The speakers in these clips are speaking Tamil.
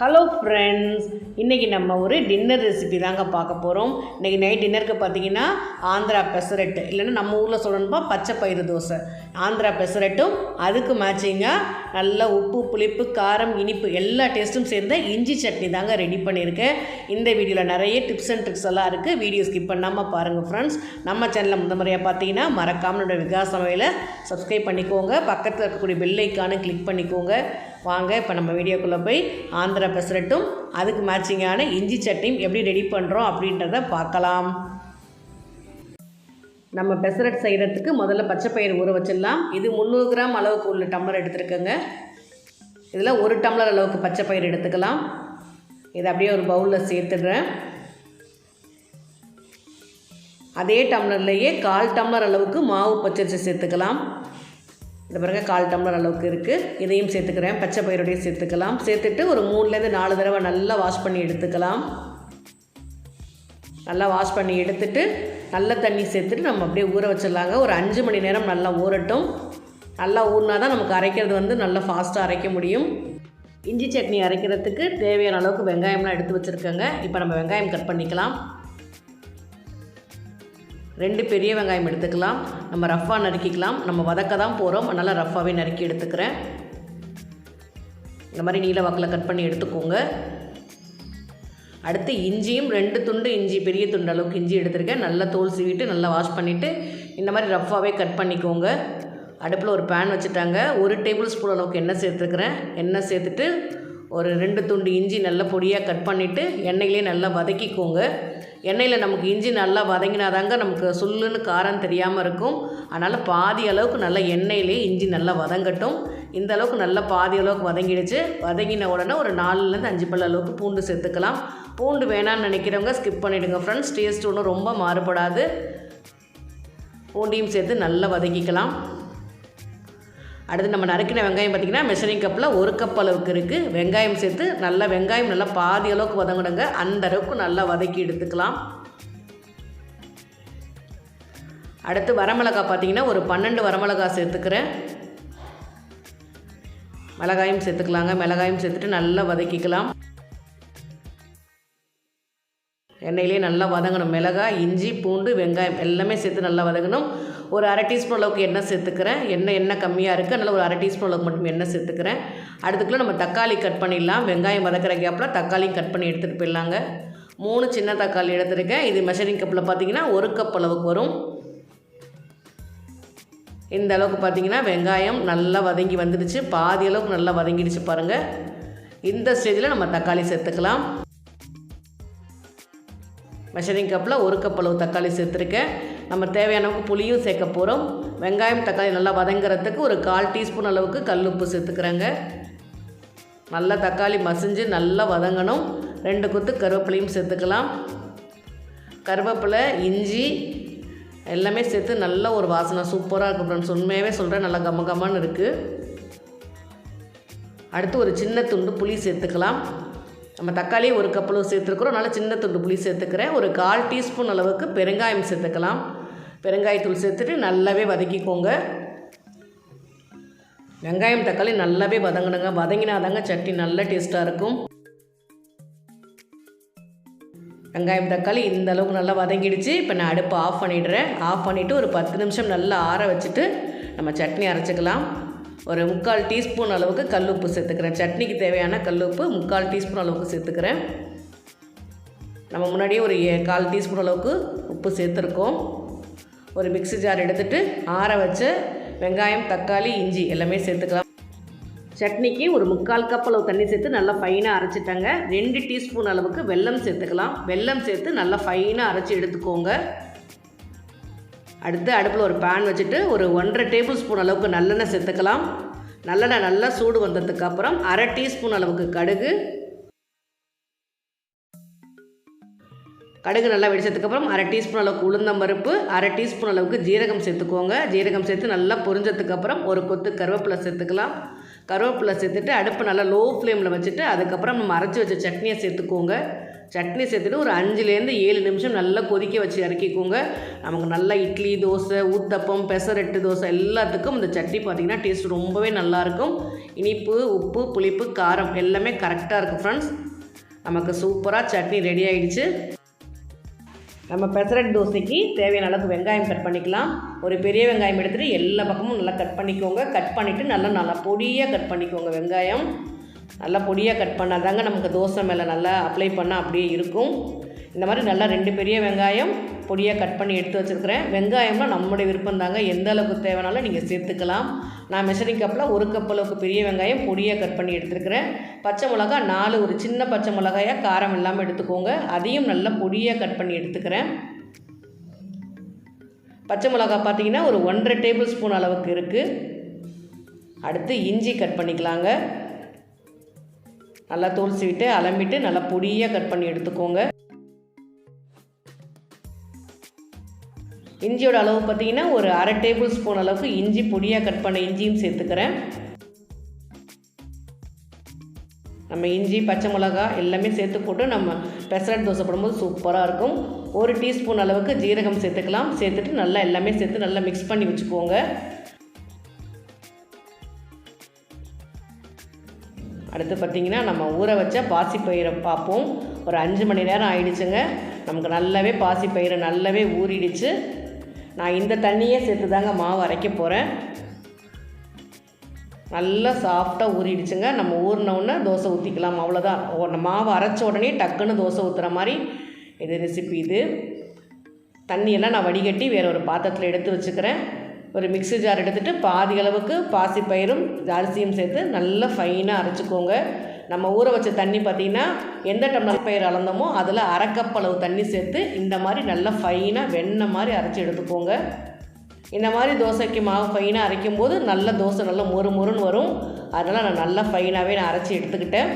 ஹலோ ஃப்ரெண்ட்ஸ் இன்றைக்கி நம்ம ஒரு டின்னர் ரெசிபி தாங்க பார்க்க போகிறோம் இன்றைக்கி நைட் டின்னருக்கு பார்த்தீங்கன்னா ஆந்திரா பெசரட்டு. இல்லைன்னா நம்ம ஊரில் சொல்லணும்ப்பா பச்சை பயிறு தோசை. ஆந்திரா பெசரட்டும் அதுக்கு மேட்சிங்காக நல்ல உப்பு புளிப்பு காரம் இனிப்பு எல்லா டேஸ்ட்டும் சேர்ந்த இஞ்சி சட்னி தாங்க ரெடி பண்ணியிருக்கேன். இந்த வீடியோவில் நிறைய டிப்ஸ் அண்ட் ட்ரிக்ஸ் எல்லாம் இருக்குது வீடியோ ஸ்கிப் பண்ணாமல் பாருங்கள் ஃப்ரெண்ட்ஸ் நம்ம சேனலில் முதல் முறையாக பார்த்தீங்கன்னா மறக்காமல் என்னோட சமையலை சப்ஸ்கிரைப் பண்ணிக்கோங்க. பக்கத்தில் இருக்கக்கூடிய பெல் ஐக்கானை கிளிக் பண்ணிக்கோங்க. வாங்க இப்போ நம்ம வீடியோக்குள்ளே போய் ஆந்திரா பெசரட்டும் அதுக்கு மேட்சிங்கான இஞ்சி சட்னியும் எப்படி ரெடி பண்ணுறோம் அப்படின்றத பார்க்கலாம். நம்ம பெசரட் செய்கிறதுக்கு முதல்ல பச்சைப்பயிறு ஊற வச்சிடலாம். இது முந்நூறு கிராம் அளவுக்கு உள்ள டம்ளர் எடுத்துருக்கேங்க. இதில் ஒரு டம்ளர் அளவுக்கு பச்சை பயிர் எடுத்துக்கலாம். இதை அப்படியே ஒரு பவுலில் சேர்த்துடுறேன். அதே டம்ளர்லேயே கால் டம்ளர் அளவுக்கு மாவு பச்சரிசி சேர்த்துக்கலாம். இந்த பிறகு கால் டம்ளர் அளவுக்கு இருக்குது இதையும் சேர்த்துக்கிறேன். பச்சை பயிரோடையும் சேர்த்துக்கலாம். சேர்த்துட்டு ஒரு மூணுலேருந்து நாலு தடவை நல்லா வாஷ் பண்ணி எடுத்துக்கலாம். நல்லா வாஷ் பண்ணி எடுத்துட்டு நல்ல தண்ணி சேர்த்துட்டு நம்ம அப்படியே ஊற வச்சிடலாங்க. ஒரு அஞ்சு மணி நேரம் நல்லா ஊறட்டும். நல்லா ஊறினா தான் நமக்கு அரைக்கிறது வந்து நல்லா ஃபாஸ்ட்டாக அரைக்க முடியும். இஞ்சி சட்னி அரைக்கிறதுக்கு தேவையான அளவுக்கு வெங்காயம்லாம் எடுத்து வச்சுருக்கேங்க. இப்போ நம்ம வெங்காயம் கட் பண்ணிக்கலாம். ரெண்டு பெரிய வெங்காயம் எடுத்துக்கலாம். நம்ம ரஃப்பாக நறுக்கிக்கலாம். நம்ம வதக்க தான் போகிறோம் அதனால் ரஃப்பாகவே நறுக்கி எடுத்துக்கிறேன். இந்த மாதிரி நீல வாக்கில் கட் பண்ணி எடுத்துக்கோங்க. அடுத்து இஞ்சியும் ரெண்டு துண்டு இஞ்சி பெரிய துண்டு அளவுக்கு இஞ்சி எடுத்திருக்கேன். நல்லா தோல் சீவிட்டு நல்லா வாஷ் பண்ணிவிட்டு இந்த மாதிரி ரஃப்பாகவே கட் பண்ணிக்கோங்க. அடுப்பில் ஒரு பேன் வச்சுட்டாங்க. ஒரு டேபிள் ஸ்பூன் அளவுக்கு எண்ணெய் சேர்த்துக்கிறேன். எண்ணெய் சேர்த்துட்டு ஒரு ரெண்டு துண்டு இஞ்சி நல்லா பொடியாக கட் பண்ணிவிட்டு எண்ணெயிலே நல்லா வதக்கிக்கோங்க. எண்ணெயில் நமக்கு இஞ்சி நல்லா வதங்கினாதாங்க நமக்கு சுல்லுன்னு காரம் தெரியாமல் இருக்கும். அதனால் பாதி அளவுக்கு நல்லா எண்ணெயிலே இஞ்சி நல்லா வதங்கட்டும். இந்த அளவுக்கு நல்லா பாதி அளவுக்கு வதங்கிடுச்சு. வதங்கின உடனே ஒரு நாலுலேருந்து அஞ்சு பல்ல அளவுக்கு பூண்டு சேர்த்துக்கலாம். பூண்டு வேணான்னு நினைக்கிறவங்க ஸ்கிப் பண்ணிவிடுங்க ஃப்ரெண்ட்ஸ் டேஸ்ட் ஒன்றும் ரொம்ப மாறுபடாது. பூண்டையும் சேர்த்து நல்லா வதக்கிக்கலாம். அடுத்து நம்ம நறுக்கின வெங்காயம் பார்த்திங்கன்னா மெஷரிங் கப்பில் ஒரு கப் அளவுக்கு இருக்குது வெங்காயம் சேர்த்து நல்லா வெங்காயம் நல்லா பாதி அளவுக்கு வதங்கிடுங்க. அந்த அளவுக்கு நல்லா வதக்கி எடுத்துக்கலாம். அடுத்து வரமிளகா பார்த்திங்கன்னா ஒரு பன்னெண்டு வரமிளகா சேர்த்துக்கிறேன். மிளகாயும் சேர்த்துக்கலாங்க. மிளகாயும் சேர்த்துட்டு நல்லா வதக்கிக்கலாம். எண்ணெயிலே நல்லா வதங்கணும். மிளகாய் இஞ்சி பூண்டு வெங்காயம் எல்லாமே சேர்த்து நல்லா வதங்கணும். ஒரு அரை டீஸ்பூன் அளவுக்கு எண்ணெய் சேர்த்துக்கிறேன். எண்ணெய் எண்ணெய் கம்மியாக இருக்குது அதனால் ஒரு அரை டீஸ்பூன் அளவுக்கு மட்டும் எண்ணெய் சேர்த்துக்கிறேன். அடுத்துக்குள்ளே நம்ம தக்காளி கட் பண்ணிடலாம். வெங்காயம் வதக்கிற கேப்பில் தக்காளியும் கட் பண்ணி எடுத்துகிட்டு போயிடலாங்க. மூணு சின்ன தக்காளி எடுத்துருக்கேன். இது மெஷரிங் கப்பில் பார்த்தீங்கன்னா ஒரு கப் அளவுக்கு வரும். இந்த அளவுக்கு பார்த்தீங்கன்னா வெங்காயம் நல்லா வதங்கி வந்துடுச்சு. பாதி அளவுக்கு நல்லா வதங்கிடுச்சு பாருங்கள் இந்த ஸ்டேஜில் நம்ம தக்காளி சேர்த்துக்கலாம். மெஷரிங் கப்பில் ஒரு கப் அளவு தக்காளி சேர்த்துருக்கேன். நம்ம தேவையான புளியும் சேர்க்க போகிறோம் வெங்காயம் தக்காளி நல்லா வதங்குறதுக்கு ஒரு கால் டீஸ்பூன் அளவுக்கு கல் உப்பு சேர்த்துக்கிறேங்க. நல்லா தக்காளி மசிஞ்சு நல்லா வதங்கணும். ரெண்டு கொத்து கருவேப்பிலையும் சேர்த்துக்கலாம். கருவேப்பிலை இஞ்சி எல்லாமே சேர்த்து நல்ல ஒரு வாசனை சூப்பராக இருக்கும் ஃப்ரெண்ட்ஸ் உண்மையாகவே சொல்கிறேன் நல்லா கம இருக்குது அடுத்து ஒரு சின்ன துண்டு புளி சேர்த்துக்கலாம். நம்ம தக்காளி ஒரு கப்பளவு சேர்த்துருக்குறோம். நல்லா சின்ன துண்டு புளி சேர்த்துக்கிறேன். ஒரு கால் டீஸ்பூன் அளவுக்கு பெருங்காயம் சேர்த்துக்கலாம். பெருங்காயத்தூள் சேர்த்துட்டு நல்லாவே வதக்கிக்கோங்க. வெங்காயம் தக்காளி நல்லாவே வதங்கணுங்க. வதங்கினாதாங்க சட்னி நல்ல டேஸ்ட்டாக இருக்கும். வெங்காயம் தக்காளி இந்த அளவுக்கு நல்லா வதங்கிடுச்சு. இப்போ நான் அடுப்பை ஆஃப் பண்ணிடுறேன். ஆஃப் பண்ணிவிட்டு ஒரு பத்து நிமிஷம் நல்லா ஆற வச்சுட்டு நம்ம சட்னி அரைச்சிக்கலாம். ஒரு முக்கால் டீஸ்பூன் அளவுக்கு கல் உப்பு சேர்த்துக்கிறேன். சட்னிக்கு தேவையான கல் உப்பு முக்கால் டீஸ்பூன் அளவுக்கு சேர்த்துக்கிறேன். நம்ம முன்னாடியே ஒரு கால் டீஸ்பூன் அளவுக்கு உப்பு சேர்த்துருக்கோம். ஒரு மிக்ஸி ஜார் எடுத்துகிட்டு ஆற வச்சு வெங்காயம் தக்காளி இஞ்சி எல்லாமே சேர்த்துக்கலாம். சட்னிக்கு ஒரு முக்கால் கப் அளவு தண்ணி சேர்த்து நல்லா ஃபைனாக அரைச்சிட்டாங்க. ரெண்டு டீஸ்பூன் அளவுக்கு வெல்லம் சேர்த்துக்கலாம். வெல்லம் சேர்த்து நல்லா ஃபைனாக அரைச்சி எடுத்துக்கோங்க. அடுத்து அடுப்பில் ஒரு பேன் வச்சுட்டு ஒரு ஒன்றரை டேபிள் ஸ்பூன் அளவுக்கு நல்லெண்ணெய் சேர்த்துக்கலாம். நல்லெண்ணெய் நல்லா சூடு வந்ததுக்கப்புறம் அரை டீஸ்பூன் அளவுக்கு கடுகு. கடுகு நல்லா வெடிச்சதுக்கப்புறம் அரை டீஸ்பூன் அளவுக்கு உளுந்தம்பருப்பு அரை டீஸ்பூன் அளவுக்கு ஜீரகம் சேர்த்துக்கோங்க. ஜீரகம் சேர்த்து நல்லா பொரிஞ்சதுக்கப்புறம் ஒரு கொத்து கருவேப்பிலை சேர்த்துக்கலாம். கருவேப்பிலை சேர்த்துட்டு அடுப்பு நல்லா லோ ஃப்ளேமில் வச்சுட்டு அதுக்கப்புறம் நம்ம அரைச்சி வச்ச சட்னியை சேர்த்துக்கோங்க. சட்னி சேர்த்துட்டு ஒரு அஞ்சுலேருந்து ஏழு நிமிஷம் நல்லா கொதிக்க வச்சு இறக்கிக்கோங்க. நமக்கு நல்லா இட்லி தோசை ஊத்தப்பம் பெசரட்டு தோசை எல்லாத்துக்கும் இந்த சட்னி பார்த்திங்கன்னா டேஸ்ட் ரொம்பவே நல்லாயிருக்கும் இனிப்பு உப்பு புளிப்பு காரம் எல்லாமே கரெக்டாக இருக்கும் ஃப்ரெண்ட்ஸ் நமக்கு சூப்பராக சட்னி ரெடி ஆகிடுச்சு நம்ம பெசரட் தோசைக்கு தேவையான அளவுக்கு வெங்காயம் கட் பண்ணிக்கலாம். ஒரு பெரிய வெங்காயம் எடுத்துகிட்டு எல்லா பக்கமும் நல்லா கட் பண்ணிக்கோங்க. கட் பண்ணிவிட்டு நல்லா நல்லா பொடியாக கட் பண்ணிக்கோங்க வெங்காயம். நல்லா பொடியாக கட் பண்ணால் தாங்க நமக்கு தோசை மேலே நல்லா அப்ளை பண்ணால் அப்படியே இருக்கும். இந்த மாதிரி நல்லா ரெண்டு பெரிய வெங்காயம் பொடியாக கட் பண்ணி எடுத்து வச்சுருக்கிறேன். வெங்காயம்லாம் நம்முடைய விருப்பம் தாங்க. எந்த அளவுக்கு தேவைனாலும் நீங்கள் சேர்த்துக்கலாம். நான் மெஷரிங் கப்பில் ஒரு கப் அளவுக்கு பெரிய வெங்காயம் பொடியாக கட் பண்ணி எடுத்துருக்கிறேன். பச்சை மிளகா நாலு ஒரு சின்ன பச்சை மிளகாயாக காரம் இல்லாமல் எடுத்துக்கோங்க. அதையும் நல்லா பொடியாக கட் பண்ணி எடுத்துக்கிறேன். பச்சை மிளகா பார்த்தீங்கன்னா ஒரு ஒன்றரை டேபிள் ஸ்பூன் அளவுக்கு இருக்குது அடுத்து இஞ்சி கட் பண்ணிக்கலாங்க. நல்லா தோல் விட்டு அலம்பிட்டு நல்லா பொடியாக கட் பண்ணி எடுத்துக்கோங்க. இஞ்சியோட அளவு பார்த்தீங்கன்னா ஒரு அரை டேபிள் ஸ்பூன் அளவுக்கு இஞ்சி பொடியாக கட் பண்ண இஞ்சியும் சேர்த்துக்கிறேன். நம்ம இஞ்சி பச்சை மிளகா எல்லாமே சேர்த்து போட்டு நம்ம பெசரட் தோசை போடும்போது சூப்பராக இருக்கும். ஒரு டீஸ்பூன் அளவுக்கு ஜீரகம் சேர்த்துக்கலாம். சேர்த்துட்டு நல்லா எல்லாமே சேர்த்து நல்லா மிக்ஸ் பண்ணி வச்சுக்கோங்க. அடுத்து பார்த்திங்கன்னா நம்ம ஊற வச்ச பாசிப்பயிரை பார்ப்போம். ஒரு அஞ்சு மணி நேரம் ஆயிடுச்சுங்க. நமக்கு நல்லாவே பாசிப்பயிரை நல்லாவே ஊறிடுச்சு. நான் இந்த தண்ணியே சேர்த்து தாங்க மாவு அரைக்க போகிறேன் நல்லா சாஃப்டாக ஊறிடுச்சுங்க. நம்ம ஊறினவுடனே தோசை ஊற்றிக்கலாம் அவ்வளோதான் மாவு அரைச்ச உடனே டக்குன்னு தோசை ஊற்றுற மாதிரி இது ரெசிபி இது. தண்ணியெல்லாம் நான் வடிகட்டி வேறு ஒரு பாத்திரத்தில் எடுத்து வச்சுக்கிறேன். ஒரு மிக்ஸி ஜார் எடுத்துகிட்டு பாதி அளவுக்கு பாசிப்பயிரும் அரிசியும் சேர்த்து நல்லா ஃபைனாக அரைச்சிக்கோங்க. நம்ம ஊற வச்ச தண்ணி பார்த்திங்கன்னா எந்த டம்ளர் பயிர் அளந்தோமோ அதில் அரை அளவு தண்ணி சேர்த்து இந்த மாதிரி நல்லா ஃபைனாக வெண்ணெய் மாதிரி அரைச்சி எடுத்துக்கோங்க. இந்த மாதிரி தோசைக்கு மாவு ஃபைனாக அரைக்கும் போது நல்ல தோசை நல்லா மொறு மொறுன்னு வரும். அதனால் நான் நல்லா ஃபைனாகவே நான் அரைச்சி எடுத்துக்கிட்டேன்.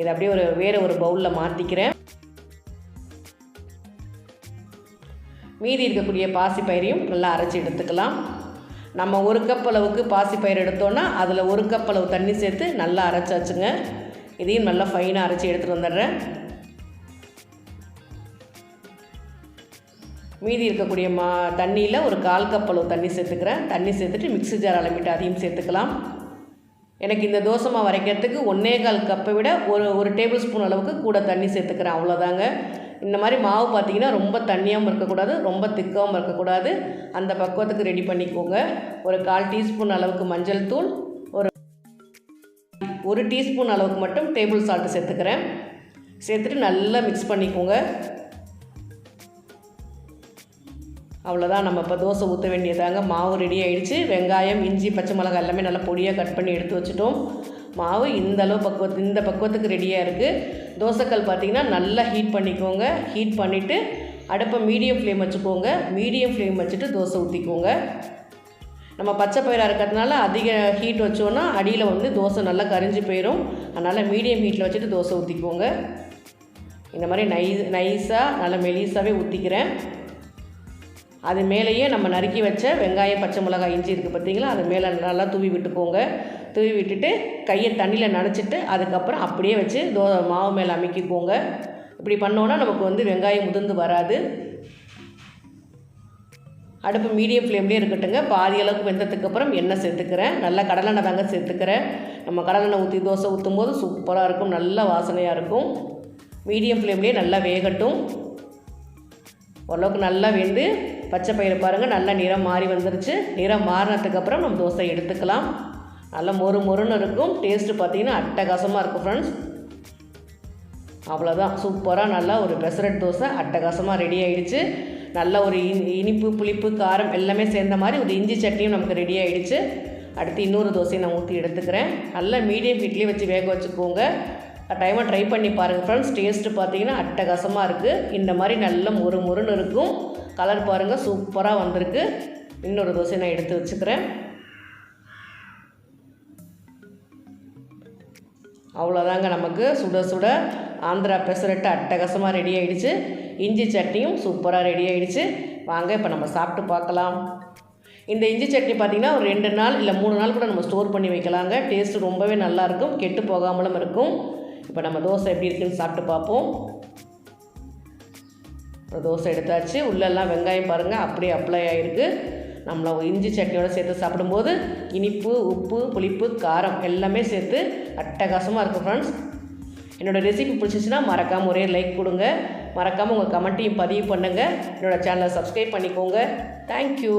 இதை அப்படியே ஒரு வேறு ஒரு பவுலில் மாற்றிக்கிறேன் மீதி இருக்கக்கூடிய பாசிப்பயிரையும் நல்லா அரைச்சி எடுத்துக்கலாம். நம்ம ஒரு கப் அளவுக்கு பாசிப்பயிர் எடுத்தோன்னா அதில் ஒரு கப் அளவு தண்ணி சேர்த்து நல்லா அரைச்சாச்சுங்க. இதையும் நல்லா ஃபைனாக அரைச்சி எடுத்துகிட்டு வந்துடுறேன். மீதி இருக்கக்கூடிய மா தண்ணியில் ஒரு கால் கப் அளவு தண்ணி சேர்த்துக்கிறேன். தண்ணி சேர்த்துட்டு மிக்ஸி ஜார் அலம்பிட்டு அதையும் சேர்த்துக்கலாம். எனக்கு இந்த தோசை மாவு அரைக்கிறதுக்கு ஒன்றே கால் கப்பை விட ஒரு ஒரு டேபிள் ஸ்பூன் அளவுக்கு கூட தண்ணி சேர்த்துக்கிறேன். அவ்வளோதாங்க இந்த மாதிரி மாவு பார்த்தீங்கன்னா ரொம்ப தண்ணியாகவும் இருக்கக்கூடாது ரொம்ப திக்காகவும் இருக்கக்கூடாது. அந்த பக்குவத்துக்கு ரெடி பண்ணிக்கோங்க. ஒரு கால் டீஸ்பூன் அளவுக்கு மஞ்சள் தூள் ஒரு ஒரு டீஸ்பூன் அளவுக்கு மட்டும் டேபிள் சால்ட்டு சேர்த்துக்கிறேன். சேர்த்துட்டு நல்லா மிக்ஸ் பண்ணிக்கோங்க. அவ்வளோதான் நம்ம இப்போ தோசை ஊற்ற வேண்டியதாங்க. மாவு ரெடி ஆகிடுச்சு வெங்காயம் இஞ்சி பச்சை மிளகாய் எல்லாமே நல்லா பொடியாக கட் பண்ணி எடுத்து வச்சுட்டோம். மாவு இந்த அளவு பக்குவத்து இந்த பக்குவத்துக்கு ரெடியாக இருக்குது தோசைக்கல் பார்த்தீங்கன்னா நல்லா ஹீட் பண்ணிக்கோங்க. ஹீட் பண்ணிவிட்டு அடுப்பை மீடியம் ஃப்ளேம் வச்சுக்கோங்க. மீடியம் ஃப்ளேம் வச்சுட்டு தோசை ஊற்றிக்கோங்க நம்ம பச்சை பயிராக இருக்கிறதுனால அதிக ஹீட் வச்சோன்னா அடியில் வந்து தோசை நல்லா கரிஞ்சு போயிடும் அதனால் மீடியம் ஹீட்டில் வச்சுட்டு தோசை ஊற்றிக்கோங்க இந்த மாதிரி நைஸ் நைஸாக நல்லா மெலிசாகவே ஊற்றிக்கிறேன் அது மேலேயே நம்ம நறுக்கி வச்ச வெங்காயம் பச்சை மிளகாய் இஞ்சி இருக்குது பார்த்தீங்களா அது மேலே நல்லா தூவி விட்டுக்கோங்க. தூவி விட்டுட்டு கையை தண்ணியில் நனைச்சிட்டு அதுக்கப்புறம் அப்படியே வச்சு தோ மாவு மேலே அமைக்கிக்கோங்க. இப்படி பண்ணோன்னா நமக்கு வந்து வெங்காயம் உதிர்ந்து வராது. அடுப்பு மீடியம் ஃப்ளேம்லேயே இருக்கட்டுங்க. பாதி அளவுக்கு வெந்ததுக்கு அப்புறம் எண்ணெய் சேர்த்துக்கிறேன். நல்லா கடலெண்ணெய் தாங்க சேர்த்துக்கிறேன். நம்ம கடலெண்ணெய் ஊற்றி தோசை ஊற்றும் போது சூப்பராக இருக்கும். நல்ல வாசனையாக இருக்கும். மீடியம் ஃப்ளேம்லேயே நல்லா வேகட்டும். ஓரளவுக்கு நல்லா வெந்து பச்சை பயிறு பாருங்கள் நல்லா நிறம் மாறி வந்துருச்சு. நிறம் மாறினதுக்கப்புறம் நம்ம தோசை எடுத்துக்கலாம். நல்லா மொறு மொறுன்னு இருக்கும். டேஸ்ட்டு பார்த்தீங்கன்னா அட்டகாசமாக இருக்கும் ஃப்ரெண்ட்ஸ் அவ்வளோதான் சூப்பராக நல்லா ஒரு பெசரட் தோசை அட்டகாசமாக ரெடி ஆகிடுச்சு நல்ல ஒரு இனி- இனிப்பு புளிப்பு காரம் எல்லாமே சேர்ந்த மாதிரி ஒரு இஞ்சி சட்னியும் நமக்கு ரெடி ஆகிடுச்சு அடுத்து இன்னொரு தோசையை நான் ஊற்றி எடுத்துக்கிறேன். நல்லா மீடியம் ஹீட்லேயே வச்சு வேக வச்சுக்கோங்க. டைமாக ட்ரை பண்ணி பாருங்கள் ஃப்ரெண்ட்ஸ் டேஸ்ட்டு பார்த்தீங்கன்னா அட்டகாசமாக இருக்குது இந்த மாதிரி நல்ல மொறு மொறுன்னு இருக்கும். கலர் பாருங்கள் சூப்பராக வந்திருக்கு. இன்னொரு தோசை நான் எடுத்து வச்சுக்கிறேன். அவ்வளோதாங்க நமக்கு. சுட சுட ஆந்திரா பெசரட்டு அட்டகாசமாக ரெடி ஆகிடுச்சு இஞ்சி சட்னியும் சூப்பராக ரெடி ஆகிடுச்சு வாங்க இப்போ நம்ம சாப்பிட்டு பார்க்கலாம். இந்த இஞ்சி சட்னி பார்த்திங்கன்னா ஒரு ரெண்டு நாள் இல்லை மூணு நாள் கூட நம்ம ஸ்டோர் பண்ணி வைக்கலாங்க. டேஸ்ட்டு ரொம்பவே நல்லாயிருக்கும் கெட்டு போகாமலும் இருக்கும். இப்போ நம்ம தோசை எப்படி இருக்குன்னு சாப்பிட்டு பார்ப்போம். தோசை எடுத்தாச்சு. உள்ளெல்லாம் வெங்காயம் பாருங்கள் அப்படியே அப்ளை ஆகிருக்கு நம்மள இஞ்சி சட்னியோடு சேர்த்து சாப்பிடும்போது இனிப்பு உப்பு புளிப்பு காரம் எல்லாமே சேர்த்து அட்டகாசமாக இருக்கும் ஃப்ரெண்ட்ஸ் என்னோடய ரெசிபி பிடிச்சிச்சின்னா மறக்காமல் ஒரே லைக் கொடுங்க. மறக்காமல் உங்கள் கமெண்ட்டையும் பதிவு பண்ணுங்கள் என்னோடய சேனலை சப்ஸ்கிரைப் பண்ணிக்கோங்க. தேங்க்யூ